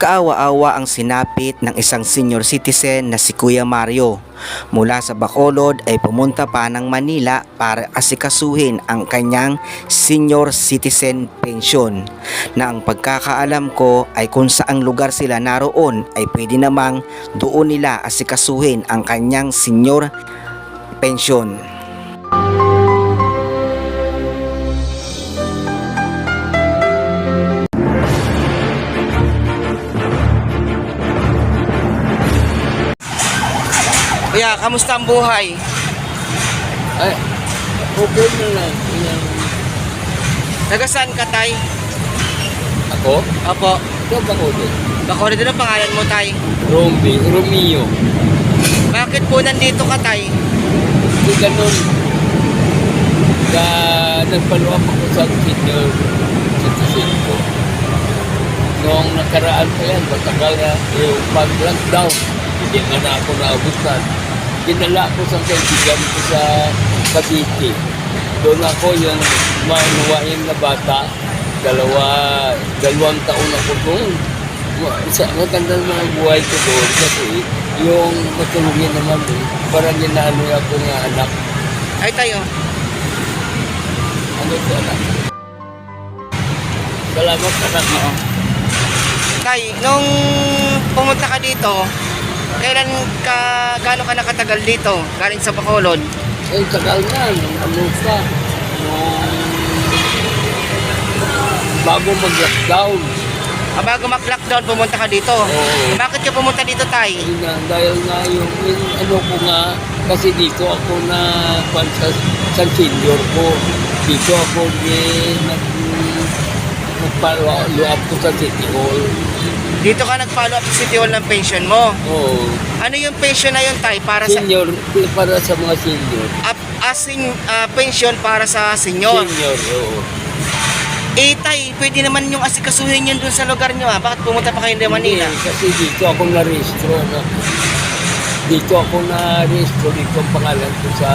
Kaawa-awa ang sinapit ng isang senior citizen na si Kuya Mario. Mula sa Bacolod ay pumunta pa ng Manila para asikasuhin ang kanyang senior citizen pension na ang pagkakaalam ko ay kung saang lugar sila naroon ay pwede namang doon nila asikasuhin ang kanyang senior pension. Kuya, kamusta ang buhay? Ay, okay na lang. Taga saan ka, Tay? Ako? Opo. Ito ba ko din? Bacolod din ang pangalan mo, Tay. Romeo. Romeo. Bakit po nandito ka, Tay? Hindi ganun. Na nagpaluap ako sa senior citizen ko. Noong nakaraan pa yan, matagal na yung pag-lockdown. Hindi nga na ako naabutan. Ko sa kaibigan ko sa Cavite. Doon ako yung manuwain na bata. Dalawa, dalawang taon ako doon. Sa maganda ng buhay ko doon kasi yung matulungin naman doon. Parang ginano ako nga anak. Ay, tayo. Ano ko anak? Salamat anak mo. Tay, nung pumunta ka dito, kailan ka, gaano ka nakatagal dito? Galing sa Bacolod? Eh, tagal na. Nung pa. Bago mag-lockdown. Ah, bago mag-lockdown, pumunta ka dito? Oo. Bakit ka pumunta dito, Tay? Yun nga, dahil nga yung, yung ano ko nga, kasi dito ako na pan sa, sa senior ko. Dito ako di nag nagpalo up ko sa City Hall. Dito ka nag-follow up sa City Hall ng pension mo. Oo. Ano yung pension na yun, Tay? Para sa... Senior, para sa mga senior. Up, asin, ah, pension para sa senior. Senior, oo. Eh, Tay, pwede naman yung asikasuhin yun dun sa lugar nyo, ha? Bakit pumunta pa kayo ng Manila? Hindi, kasi dito ako na-rehistro. No? Dito ako na-rehistro. Dito ang pangalan ko sa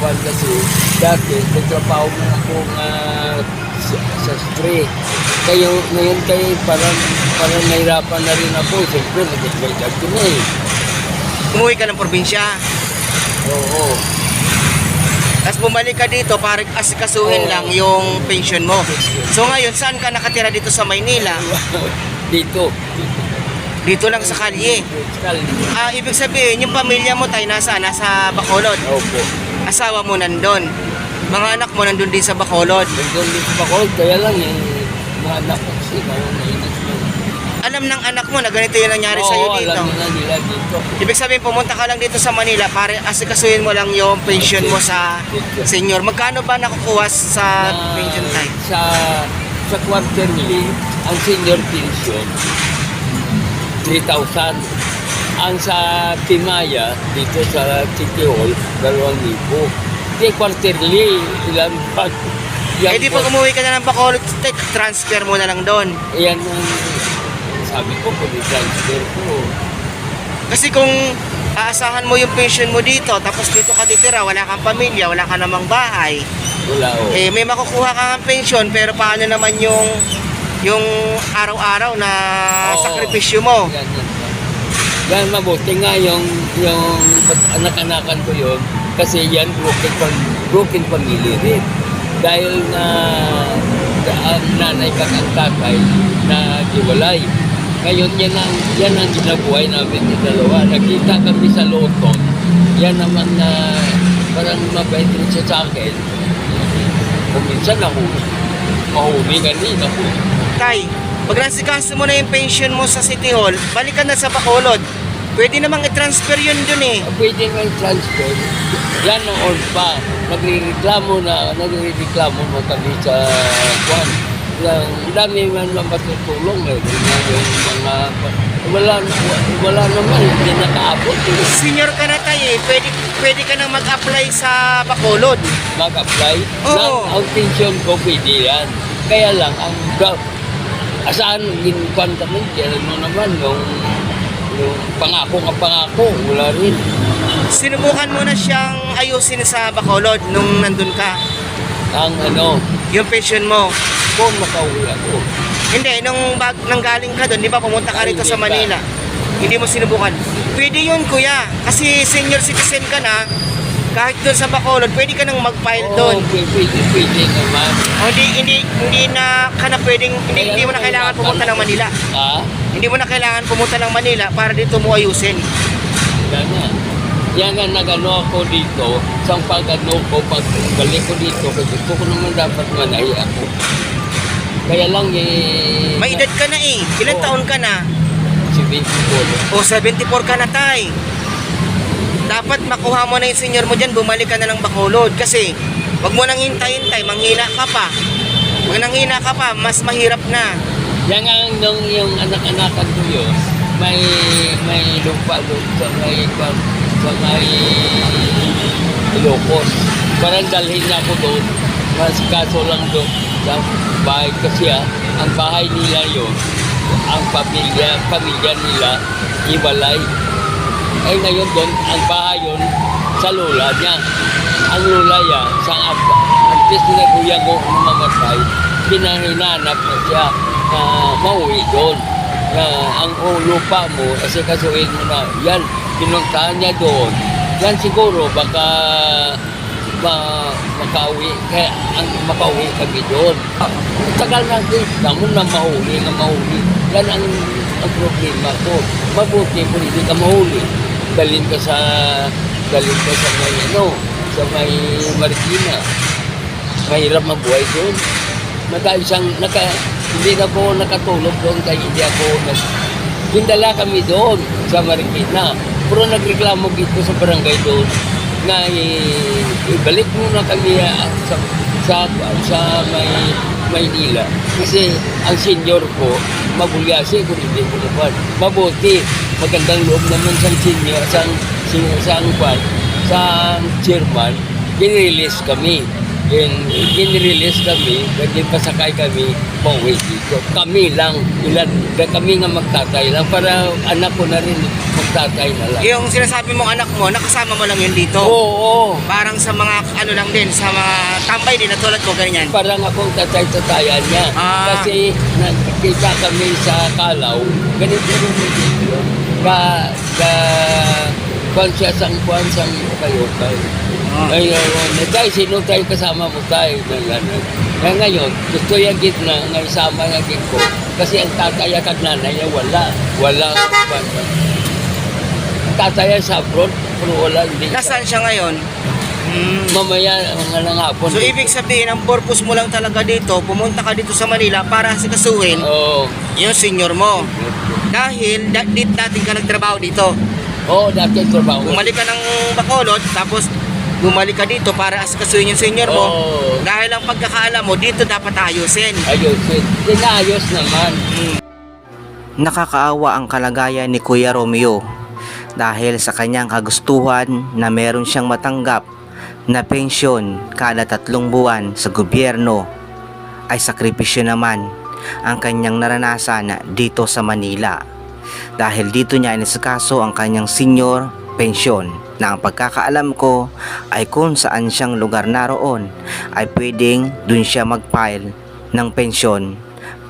kwan kasi dati nagtrabaho na ako nga sa, sa street. Kayo, ngayon kayo parang, parang nahirapan na rin ako. Siyempre, nag-edad ko na eh. Umuwi ka ng probinsya. Oo. Tapos bumalik ka dito para asikasuhin Oo. lang yung pension mo. So ngayon, saan ka nakatira dito sa Maynila? dito. Dito lang sa kalye. Ah, ibig sabihin, yung pamilya mo tayo nasa, nasa Bacolod. Opo. Asawa mo nandun. Mga anak mo nandun din sa Bacolod. Nandun dito pa ko. Kaya lang yung mga anak ko kasi nainis mo. Alam ng anak mo na ganito yung nangyari sa'yo Oo, dito. alam nila nila dito. Ibig sabihin, pumunta ka lang dito sa Manila para asikasuhin mo lang yung pension mo sa senior. Magkano ba nakukuha sa na pension tayo? Sa sa quarterly, ang senior pension 3,000. Ang sa Timaya, dito sa City Hall, 2,000. Di quarterly, ilan pa. Yan Eh di pag umuwi ka na ng Bacolod, te- transfer mo na lang doon. Yan ang sabi ko, kung transfer ko. Kasi kung aasahan mo yung pension mo dito, tapos dito ka titira, wala kang pamilya, wala ka namang bahay, Wala o. eh may makukuha ka ng pension, pero paano naman yung yung araw-araw na Oo. sakripisyo mo? Yan, yan, Yan, mabuti nga yung, yung anak-anakan ko yun kasi yan broken, broken family rin. Dahil na ang nanay kang ang tatay na giwalay. Ngayon, yan ang, yan ang ginabuhay namin ni dalawa. Nakita kami sa Loton. Yan naman na parang mabait rin siya sa akin. Kung minsan ako, mahumi kanina ko. Tay, pag nasikaso mo na yung pension mo sa City Hall, balik ka na sa Bacolod. Pwede namang i-transfer yun dun eh. pwede nga transfer. Yan noon pa, nagrereklamo na, nagrereklamo na kami sa kwan. Ang dami man lang matutulong eh. Yung mga, wala, wala naman, hindi nakaabot. eh. Senior ka na tayo eh. Pwede, pwede ka nang mag-apply sa Bacolod. Mag-apply. Oo. Lang, ang pension ko pwede yan. Kaya lang, ang asahan ginukuan kami, kaya ano naman, yung pangako nga pangako, wala rin. Sinubukan mo na siyang ayusin sa Bacolod nung nandun ka. Ang ano, Yung pension mo. kung makauwi ako, Hindi, nung bag, nang galing ka doon, di ba pumunta ka rito sa. Manila. Hindi mo sinubukan. Pwede yun, kuya. Kasi senior citizen ka na, kahit doon sa Bacolod, pwede ka nang mag-file doon. Oo, pwede, pwede naman. O, hindi, hindi, hindi na ka na pwedeng, hindi, hindi mo na kailangan pumunta ng Manila. Ah, Hindi mo na kailangan pumunta ng Manila para dito mo ayusin. yan nga. Yan nga nagano ako dito, sa pag-ano ko, pag balik ko dito, kasi gusto ko naman dapat manay ako. Kaya lang eh... May edad ka na eh. Ilan Oo. taon ka na? Si Vinci O, Polo. 74 ka na, tay. Dapat makuha mo na yung senior mo dyan, bumalik ka na ng Bacolod. Kasi, wag mo nang hintay-hintay, manghina ka pa. Pag nanghina ka pa, mas mahirap na. Yan nga nung yung anak-anakan ko yun, may may lupa doon sa may sa may Ilocos. Parang dalhin niya ako doon. Mas kaso lang doon sa bahay kasi ah, ang bahay nila yun, ang pamilya, pamilya nila, iwalay. Eh ngayon doon, ang bahay yun, sa lula niya. Ang lula niya, sa ang pis na kuya ko mamatay, pinahinanap na siya na mauwi doon. Na ang lupa mo, kasi kasuhin mo na, yan, pinuntahan niya doon. Yan siguro, baka ma makauwi, kaya ang makauwi kami doon. Ah, Tagal natin, namun na mahuli, na mahuli. Yan ang, ang problema ko. Mabuti kung hindi ka mahuli. Dalhin ka sa, dalhin ka sa may, ano, sa may Marikina. Mahirap mabuhay doon. Naka isang, naka, hindi na po nakatulog doon kaya hindi ako nag, Hindala kami doon sa Marikina. Pero nagreklamo dito sa barangay doon na ibalik muna kami ah, sa, sa, sa may Maynila. Kasi ang senior ko, mabulyasi kung hindi ko naman. Mabuti, magandang loob naman sa senior, sa, sa, sa, sa, chairman, kinrelease kami. Then, kinrelease kami, then pasakay kami, pauwi dito. Kami lang, ilan, kami nga magtatay lang, para anak ko na rin magtatay na lang. Yung sinasabi mong anak mo, nakasama mo lang yun dito. Oo, oo. Parang sa mga, ano lang din, sa mga tambay din, na tulad ko, ganyan. Parang akong tatay-tatayan niya. Ah. Kasi nakikita kami sa Kalaw, ganito rin dito. Ka, ka, kwan siya sang kwan sang kayo kayo. Ah. Ay, uh, dahil sino tayo kasama mo tayo na gano'n. Kaya ngayon, gusto yung gitna nga isama yung git ko. Kasi ang tatay at nanay niya wala. Wala. kwan. Tatay sa abroad, pero wala. Hindi. Nasaan siya ngayon? Hmm. Mamaya, mga nang hapon. So, ibig sabihin, ang purpose mo lang talaga dito, pumunta ka dito sa Manila para sikasuhin Oo. yung senior mo. Dahil da- dit dating ka nagtrabaho dito. Oo, dati trabaho. Bumalik ka ng Bacolod, tapos bumalik ka dito para asikasuhin yung senior mo. Oo. Dahil ang pagkakaalam mo, dito dapat ayusin. Ayusin. Dinayos naman. Nakakaawa ang kalagayan ni Kuya Romeo dahil sa kanyang kagustuhan na meron siyang matanggap na pensyon kada tatlong buwan sa gobyerno ay sakripisyo naman ang kanyang naranasan dito sa Manila dahil dito niya inisikaso ang kanyang senior pensyon na ang pagkakaalam ko ay kung saan siyang lugar naroon ay pwedeng dun siya mag-file ng pensyon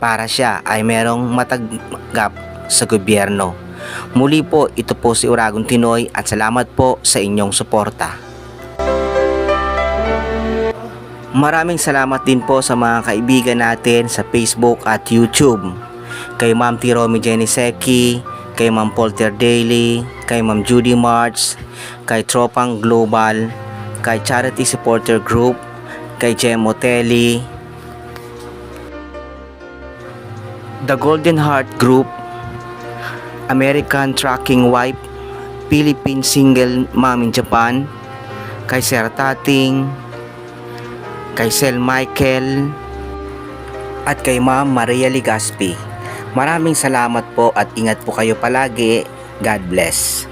para siya ay merong matanggap sa gobyerno. Muli po, ito po si Uragon Tinoy at salamat po sa inyong suporta. Maraming salamat din po sa mga kaibigan natin sa Facebook at YouTube. Kay Ma'am T. Romy Jeniseki, kay Ma'am Polter Daily, kay Ma'am Judy March, kay Tropang Global, kay Charity Supporter Group, kay Jem Otelli, The Golden Heart Group, American Tracking Wife, Philippine Single Mom in Japan, kay Sir Tating, kay Sel Michael, at kay Ma'am Maria Ligaspi. Maraming salamat po at ingat po kayo palagi. God bless.